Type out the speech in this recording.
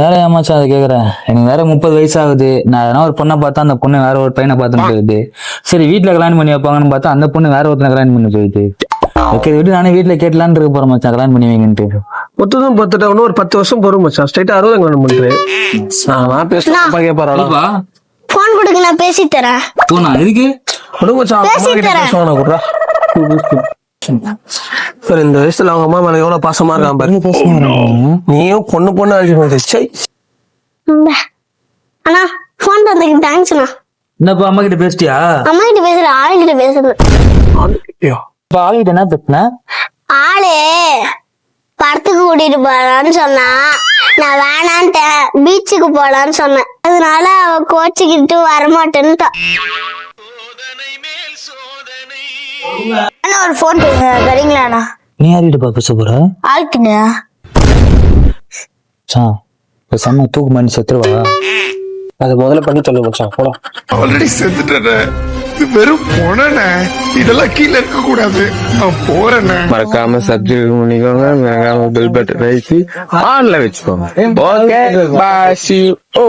வேற ஏமாச்சா அதை கேக்குற? எனக்கு வேற முப்பது வயசு ஆகுது நான் எதனா ஒரு பொண்ணை பார்த்தா அந்த பொண்ணு வேற ஒரு பையனை பார்த்துன்னு போயிடுது. சரி வீட்டுல கல்யாணம் பண்ணி வைப்பாங்கன்னு பார்த்தா அந்த பொண்ணு வேற ஒருத்தனை கல்யாணம் பண்ணி போயிடுது. ஓகே விட்டு நானே வீட்டுல கேட்டலான்னு இருக்க போறேன் மச்சான் கல்யாணம் பண்ணி வைங்கன்ட்டு. மொத்தம் பத்துட்டா இன்னும் ஒரு பத்து வருஷம் போறோம் மச்சான். ஸ்ட்ரைட்டா அறுபது கல்யாணம் பண்றேன். நான் போன் பேசி தரேன். போனா மச்சான் கிட்ட இந்த வயசுல அவங்க அம்மா மேல எவ்வளவு பாசமா இருக்கான் பாரு. நீயும் பொண்ணு பொண்ணு அழிச்சு. அண்ணா போன் தந்ததுக்கு தேங்க்ஸ்ண்ணா என்னப்பா அம்மா கிட்ட பேசிட்டியா? அம்மா கிட்ட பேசுற ஆளுகிட்ட பேசுறேன் ஐயோ இப்ப ஆளுகிட்ட என்ன பேசுன? ஆளு படத்துக்கு கூட்டிட்டு போறான்னு சொன்னா. நான் வேணான்ட்டேன் பீச்சுக்கு போலான்னு சொன்னேன். அதனால அவ கோச்சிக்கிட்டு வரமாட்டேன்ட்டா. அண்ணா ஒரு போன் பேசுற தரீங்களாண்ணா நீ யார்கிட்டப்பா பேச போற? ஆளுக்குண்ணா சா பேசாம தூக்கு பண்ணி செத்துருவா. அது முதல்ல பண்ணி சொல்லு மச்சான் போலாம். ஆல்ரெடி செத்துட்டேனே. இது வெறும் பொணனே இதெல்லாம் கீழே இருக்க கூடாது நான் போறேனே மறக்காம சப்ஸ்கிரைப் பண்ணிக்கோங்க மறக்காம பெல் பட்டன் வைத்து ஆன்ல வச்சுக்கோங்க. Okay bye C O